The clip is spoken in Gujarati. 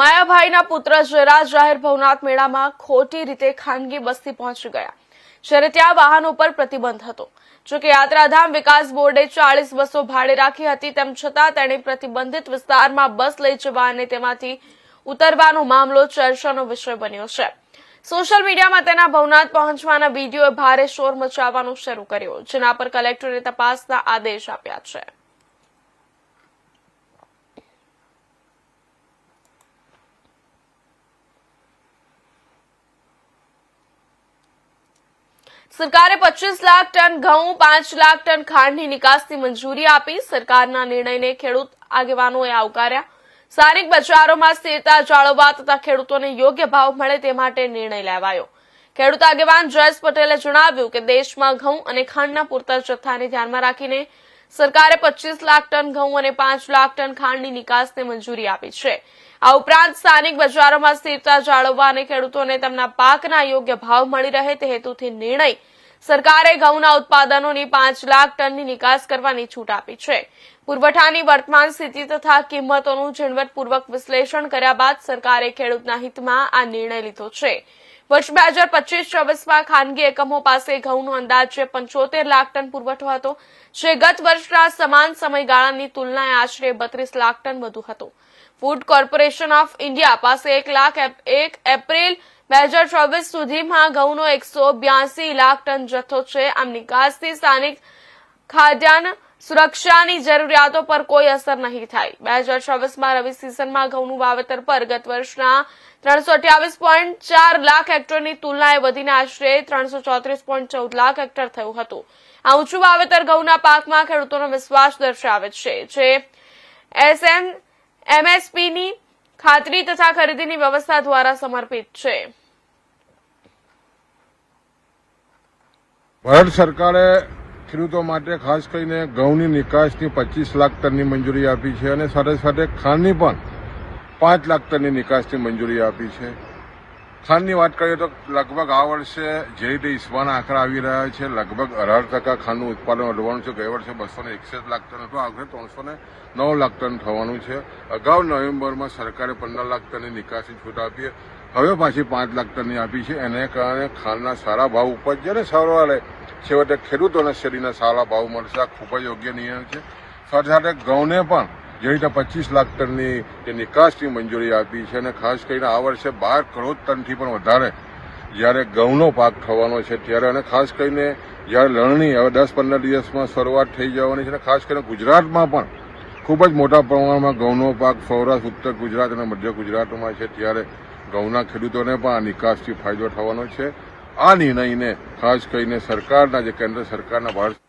માયાભાઈના પુત્ર જયરાજ જાહેર ભવનાથ મેળામાં ખોટી રીતે ખાનગી બસથી પહોંચી ગયા. જ્યારે ત્યાં વાહનો પર પ્રતિબંધ હતો. જોકે યાત્રાધામ વિકાસ બોર્ડે ચાળીસ બસો ભાડે રાખી હતી, તેમ છતાં તેણે પ્રતિબંધિત વિસ્તારમાં બસ લઈ જવા અને તેમાંથી ઉતરવાનો મામલો ચર્ચાનો વિષય બન્યો છે. સોશિયલ મીડિયામાં તેના ભવનાથ પહોંચવાના વિડીયોએ ભારે શોર મચાવવાનું શરૂ કર્યું, જેના પર કલેક્ટરે તપાસના આદેશ આપ્યા છે. સરકારે પચીસ લાખ ટન ઘઉં, પાંચ લાખ ટન ખાંડની નિકાસની મંજૂરી આપી. સરકારના નિર્ણયને ખેડૂત આગેવાનોએ આવકાર્યા. સ્થાનિક બજારોમાં સ્થિરતા જાળવવા તથા ખેડૂતોને યોગ્ય ભાવ મળે તે માટે નિર્ણય લેવાયો. ખેડૂત આગેવાન જયેશ પટેલે જણાવ્યું કે દેશમાં ઘઉં અને ખાંડના પૂરતા જથ્થાને ધ્યાનમાં રાખીને સરકારે પચીસ લાખ ટન ઘઉં અને પાંચ લાખ ટન ખાંડની નિકાસને મંજૂરી આપી છે. આ ઉપરાંત સ્થાનિક બજારોમાં સ્થિરતા જાળવવા અને ખેડૂતોને તેમના પાકના યોગ્ય ભાવ મળી રહે તે હેતુથી નિર્ણય સરકારે ઘઉંના ઉત્પાદનોની પાંચ લાખ ટનની નિકાસ કરવાની છૂટ આપી છે. પુરવઠાની વર્તમાન સ્થિતિ તથા કિંમતોનું ઝીણવટપૂર્વક વિશ્લેષણ કર્યા બાદ સરકારે ખેડૂતના હિતમાં આ નિર્ણય લીધો છે. વર્ષ બે હજાર પચીસ ચોવીસમાં ખાનગી એકમો પાસે ઘઉંનો અંદાજે પંચોતેર લાખ ટન પુરવઠો હતો, જે ગત વર્ષના સમાન સમયગાળાની તુલનાએ આશરે બત્રીસ લાખ ટન વધુ હતો. ફૂડ કોર્પોરેશન ઓફ ઇન્ડિયા પાસે એક લાખ એક એપ્રિલ બે હજાર ચોવીસ સુધીમાં ઘઉંનો એકસો બ્યાસી લાખ ટન જથ્થો છે. આમ નિકાસથી સ્થાનિક ખાદ્યાન્ન સુરક્ષાની જરૂરિયાતો પર કોઈ અસર નહીં થાય. બે હજાર ચોવીસમાં રવિ સિઝનમાં ઘઉંનું વાવેતર પર ગત વર્ષના ત્રણસો લાખ હેક્ટરની તુલનાએ વધીને આશરે ત્રણસો લાખ હેક્ટર થયું હતું. આ ઊંચું વાવેતર ઘઉંના પાકમાં ખેડૂતોનો વિશ્વાસ દર્શાવે છે, જે એસએમ એમએસપીની ખાતરી તથા ખરીદીની વ્યવસ્થા દ્વારા સમર્પિત છે. ભારત સરકારે ખેડૂતો માટે ખાસ કરીને ઘઉંની નિકાસની પચીસ લાખ ટનની મંજૂરી આપી છે અને સાથે સાથે ખાંડની પણ પાંચ લાખ ટનની નિકાસની મંજૂરી આપી છે. ખાંડની વાત કરીએ તો લગભગ આ વર્ષે જે રીતે ઈસવાના આંકડા આવી રહ્યા છે, લગભગ અઢાર ટકા ખાંડનું ઉત્પાદન વધવાનું છે. ગયા વર્ષે બસો ને એકસઠ લાખ ટન હતું આ વખતે ત્રણસો ને નવ લાખ ટન થવાનું છે. અગાઉ નવેમ્બરમાં સરકારે પંદર લાખ ટનની નિકાસની છૂટ આપી. હવે પાછી પાંચ લાખ ટનની આપી છે. એને કારણે ખાંડના સારા ભાવ ઉપર જ્યારે સરવાળે છેવટે ખેડૂતોના શેરીના સારા ભાવ મળશે. આ ખૂબ જ યોગ્ય નિર્ણય છે. સાથે સાથે ઘઉંને પણ જે રીતે પચીસ લાખ ટનની જે નિકાસની મંજૂરી આપી છે અને ખાસ કરીને આ વર્ષે બાર કરોડ ટનથી પણ વધારે જ્યારે ઘઉંનો પાક થવાનો છે ત્યારે અને ખાસ કરીને જ્યારે લણણી હવે દસ પંદર દિવસમાં શરૂઆત થઈ જવાની છે અને ખાસ કરીને ગુજરાતમાં પણ ખૂબ જ મોટા પ્રમાણમાં ઘઉંનો પાક સૌરાષ્ટ્ર, ઉત્તર ગુજરાત અને મધ્ય ગુજરાતમાં છે. ત્યારે ઘઉંના ખેડૂતોને પણ આ નિકાસથી ફાયદો થવાનો છે. આ નિર્ણયને ખાસ કરીને સરકારના, જે કેન્દ્ર સરકારના ભારત